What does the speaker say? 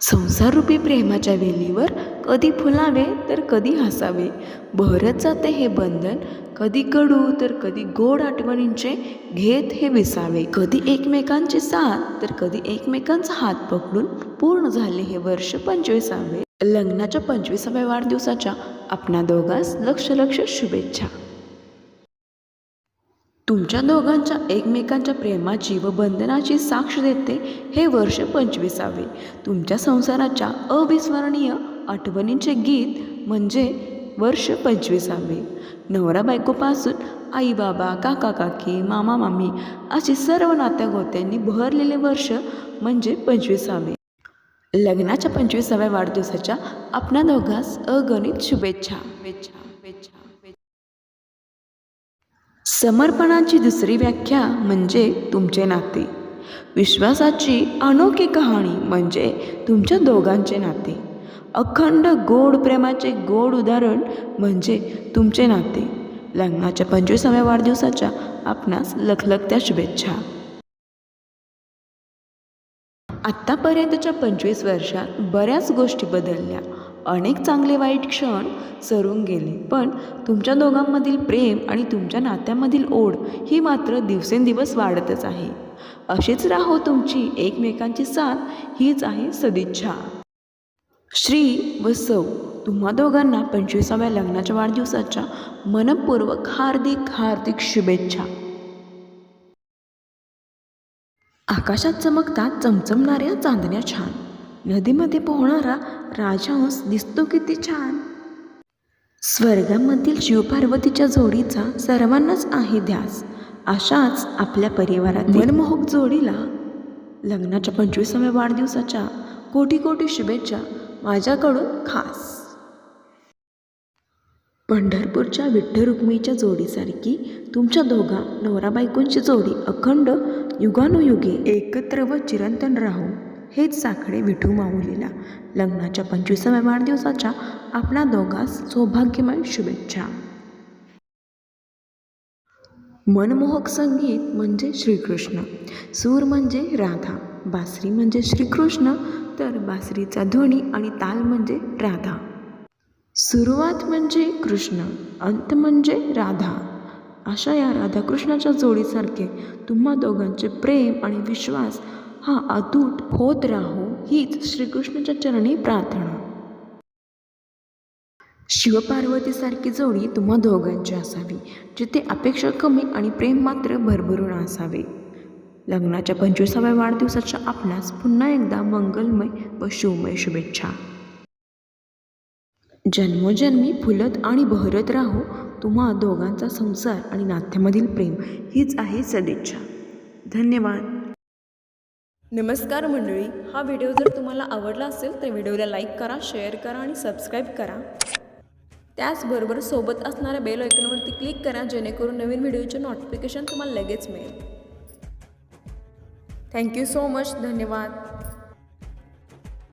संसाररूपी प्रेमाच्या वेलीवर कधी फुलावे तर कधी हसावे. बहरत जाते हे बंधन कधी कडू तर कधी गोड आठवणींचे घेत हे विसावे. कधी एकमेकांची साथ तर कधी एकमेकांचा हात पकडून पूर्ण झाले हे वर्ष पंचवीसावे. लग्नाच्या पंचवीसाव्या वाढदिवसाच्या आपणा दोघांस लक्ष लक्ष शुभेच्छा. तुमच्या दोघांच्या एकमेकांच्या प्रेमाची व बंधनाची साक्ष देते हे वर्ष पंचवीसावे. तुमच्या संसाराच्या अविस्मरणीय आठवणींचे गीत म्हणजे वर्ष पंचवीसावे. नवरा बायकोपासून आई बाबा काका काकी मामा मामी अशी सर्व नात्यागोत्यांनी बहरलेले वर्ष म्हणजे पंचवीसावे. लग्नाच्या पंचवीसाव्या वाढदिवसाच्या आपणा दोघांस अगणित शुभेच्छा शुभेच्छा शुभेच्छा. समर्पणाची दुसरी व्याख्या म्हणजे तुमचे नाते. विश्वासाची अनोखी कहाणी म्हणजे तुमच्या दोघांचे नाते. अखंड गोड प्रेमाचे गोड उदाहरण म्हणजे तुमचे नाते. लग्नाच्या पंचवीसाव्या वाढदिवसाच्या आपणास लखलखत्या शुभेच्छा. आत्तापर्यंतच्या पंचवीस वर्षात बऱ्याच गोष्टी बदलल्या. अनेक चांगले वाईट क्षण सरून गेले. पण तुमच्या दोघांमधील प्रेम आणि तुमच्या नात्यामधील ओढ ही मात्र दिवसेंदिवस वाढतच आहे. अशीच राहो तुमची एकमेकांची साथ हीच आहे सदिच्छा. श्री व सौ तुम्हा दोघांना पंचवीसाव्या लग्नाच्या वाढदिवसाच्या मनपूर्वक हार्दिक हार्दिक शुभेच्छा. आकाशात चमकतात चमचमणाऱ्या चांदण्या छान. नदीमध्ये पोहणारा राजहंस दिसतो किती छान. स्वर्गामधील शिवपार्वतीच्या जोडीचा सर्वांनाच आहे ध्यास. अशाच आपल्या परिवारात मनमोहक जोडीला लग्नाच्या पंचवीसाव्या वाढदिवसाच्या कोटी कोटी शुभेच्छा माझ्याकडून खास. पंढरपूरच्या विठ्ठल रुक्मिणीच्या जोडीसारखी तुमच्या दोघा नवरा बायकोंची जोडी अखंड युगानुयुगे एकत्र व चिरंतन राहू. हेच साखळे विठू माऊलीला लग्नाच्या पंचवीसाव्या वाढदिवसाच्या आपणा दोघांस सौभाग्यमय शुभेच्छा. मनमोहक संगीत म्हणजे श्रीकृष्ण सूर म्हणजे राधा बासरी म्हणजे श्रीकृष्ण तर बासरीचा ध्वनी आणि ताल म्हणजे राधा. सुरुवात म्हणजे कृष्ण अंत म्हणजे राधा. अशा या राधाकृष्णाच्या जोडीसारखे तुम्हा दोघांचे प्रेम आणि विश्वास हा अतूट होत राहो हीच श्रीकृष्णाच्या चरणी प्रार्थना. शिवपार्वतीसारखी जोडी तुम्हा दोघांची असावी जिथे अपेक्षा कमी आणि प्रेम मात्र भरभरून असावे. लग्नाच्या पंचवीसाव्या वाढदिवसाच्या आपणास पुन्हा एकदा मंगलमय व शिवमय शुभेच्छा. जन्मोजन्मी फुलत आणि बहरत राहो तुम्हा दोघांचा संसार आणि नात्यामधील प्रेम हीच आहे सदिच्छा. धन्यवाद. नमस्कार मंडळी हा व्हिडिओ जर तुम्हाला आवडला असेल तर व्हिडिओला लाईक करा शेअर करा आणि सबस्क्राईब करा. त्याचबरोबर सोबत असणाऱ्या बेल आयकॉनवरती क्लिक करा जेणेकरून नवीन व्हिडिओचे नोटिफिकेशन तुम्हाला लगेच मिळेल. थँक्यू सो मच धन्यवाद.